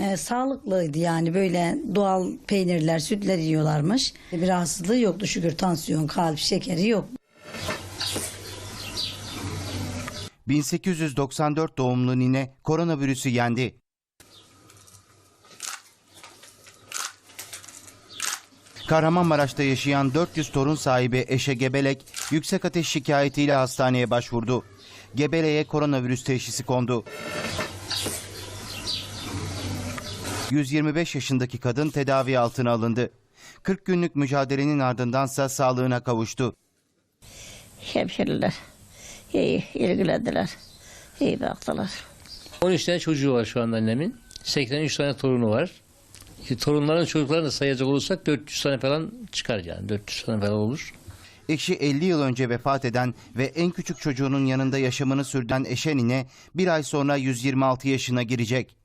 Ee, sağlıklıydı yani böyle doğal peynirler, sütler yiyorlarmış. Bir rahatsızlığı yoktu şükür tansiyon, kalp, şekeri yok. 1894 doğumlu nine koronavirüsü yendi. Kahramanmaraş'ta yaşayan 400 torun sahibi Eşe Gebelek yüksek ateş şikayetiyle hastaneye başvurdu. Gebele'ye koronavirüs teşhisi kondu. 125 yaşındaki kadın tedavi altına alındı. 40 günlük mücadelenin ardındansa sağlığına kavuştu. Hemşeriler iyi ilgilendiler. iyi baktılar. 13 tane çocuğu var şu anda annemin. 83 tane torunu var. E, torunların çocuklarını da sayacak olursak 400 tane falan çıkar yani. 400 tane falan olur. Eşi 50 yıl önce vefat eden ve en küçük çocuğunun yanında yaşamını sürdüren Eşenine bir ay sonra 126 yaşına girecek.